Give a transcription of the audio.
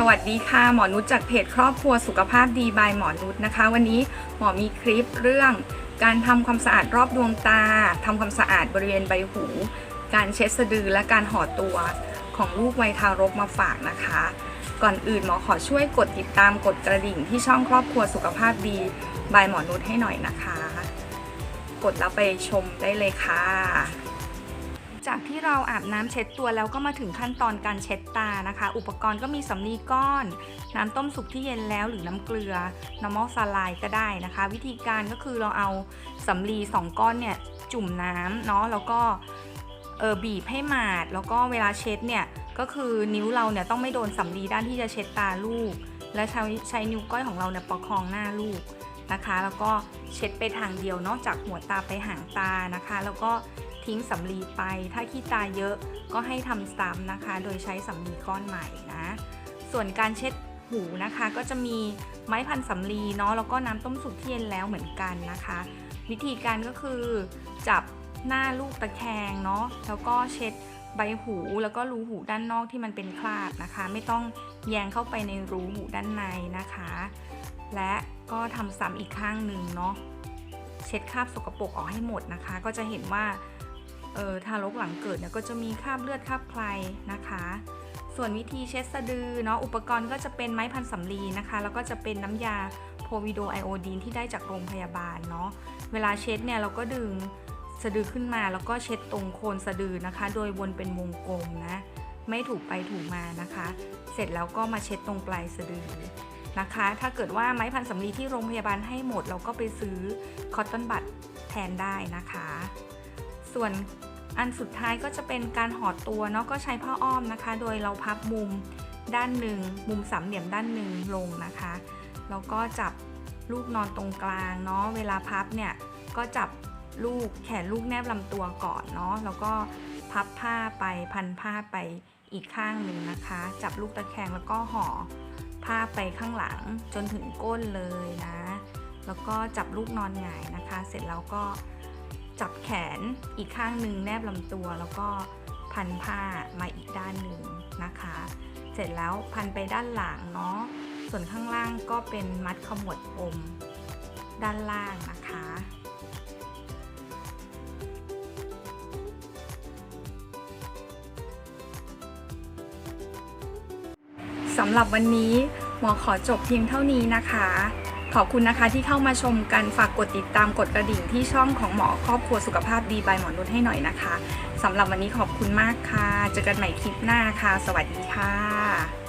สวัสดีค่ะ หมอนุชจากเพจครอบครัวสุขภาพดีบายหมอนุชนะคะ วันนี้หมอมีคลิปเรื่องการทำความสะอาดรอบดวงตาทำความสะอาดบริเวณใบหู การเช็ดสะดือและการห่อตัวของลูกวัยทารกมาฝากนะคะ ก่อนอื่นหมอขอช่วยกดติดตามกดกระดิ่งที่ช่องครอบครัวสุขภาพดีบายหมอนุชให้หน่อยนะคะ กดแล้วไปชมได้เลยค่ะ จากที่เราอาบน้ำเช็ดตัวแล้วก็มาถึงขั้นตอนการเช็ดตานะคะ อุปกรณ์ก็มีสำลีก้อน น้ำต้มสุกที่เย็นแล้วหรือน้ำเกลือ normal saline ก็ได้นะคะ วิธีการก็คือเราเอาสำลี2ก้อนเนี่ยจุ่มน้ำเนาะแล้วก็เออบีบให้หมาด แล้วก็เวลาเช็ดเนี่ยก็คือนิ้วเราเนี่ยต้องไม่โดนสำลีด้านที่จะเช็ดตาลูก และใช้ใช้นิ้วก้อยของเราเนี่ยประคองหน้าลูกนะคะ แล้วก็เช็ดไปทางเดียวนอกจากหัวตาไปหางตานะคะ แล้วก็ ทิ้งสำลีไป ถ้าขี้ตาเยอะก็ให้ทำซ้ำนะคะ โดยใช้สำลีก้อนใหม่นะ ส่วนการเช็ดหูนะคะ ก็จะมีไม้พันสำลีเนาะแล้วก็น้ำต้มสุกที่เย็นแล้วเหมือนกันนะคะ วิธีการก็คือจับหน้าลูกตะแคงเนาะแล้วก็เช็ดใบหูแล้วก็รูหูด้านนอกที่มันเป็นคราบนะคะ ไม่ต้องแยงเข้าไปในรูหูด้านในนะคะ และก็ทำซ้ำอีกข้างหนึ่งเนาะเช็ดคราบสกปรกออกให้หมดนะคะ ก็จะเห็นว่า ออทารกหลังเกิดเนี่ยก็จะมีคราบเลือดคราบใครนะคะ ส่วนวิธีเช็ดสะดือเนาะอุปกรณ์ก็จะเป็นไม้พันสำลีนะคะ แล้วก็จะเป็นน้ำยาโพวิโดไอโอดีนที่ได้จากโรงพยาบาลเนาะเวลาเช็ดเนี่ยเราก็ดึงสะดือขึ้นมาแล้วก็เช็ดตรงโคนสะดือนะคะ โดยวนเป็นวงกลมนะ ไม่ถูกไปถูกมานะคะ เสร็จแล้วก็มาเช็ดตรงปลายสะดือนะคะ ถ้าเกิดว่าไม้พันสำลีที่โรงพยาบาลให้หมด เราก็ไปซื้อคอตตอนบัดแทนได้นะคะ ส่วนอันสุดท้ายก็จะเป็นการห่อตัวเนาะก็ใช้ผ้าอ้อมนะคะ โดยเราพับมุมด้านหนึ่งมุมสามเหลี่ยมด้านหนึ่งลงนะคะแล้วก็จับลูกนอนตรงกลางเนาะเวลาพับเนี่ยก็จับลูกแขนลูกแนบลำตัวก่อนเนาะแล้วก็พับผ้าไปพันผ้าไปอีกข้างหนึ่งนะคะ จับลูกตะแคงแล้วก็ห่อผ้าไปข้างหลังจนถึงก้นเลยนะ แล้วก็จับลูกนอนหงายนะคะ เสร็จแล้วก็ จับแขนอีกข้างหนึ่งแนบลำตัว แล้วก็พันผ้ามาอีกด้านหนึ่งนะคะ เสร็จแล้วพันไปด้านหลังเนาะส่วนข้างล่างก็เป็นมัดขมวดปมด้านล่างนะคะสำหรับวันนี้หมอขอจบเพียงเท่านี้นะคะ ขอบคุณนะคะที่เข้ามาชมกันฝากกดติดตามกดกระดิ่งที่ช่องของหมอครอบครัวสุขภาพดีบายหมอนุชให้หน่อยนะคะสำหรับวันนี้ขอบคุณมากค่ะ เจอกันใหม่คลิปหน้าค่ะ สวัสดีค่ะ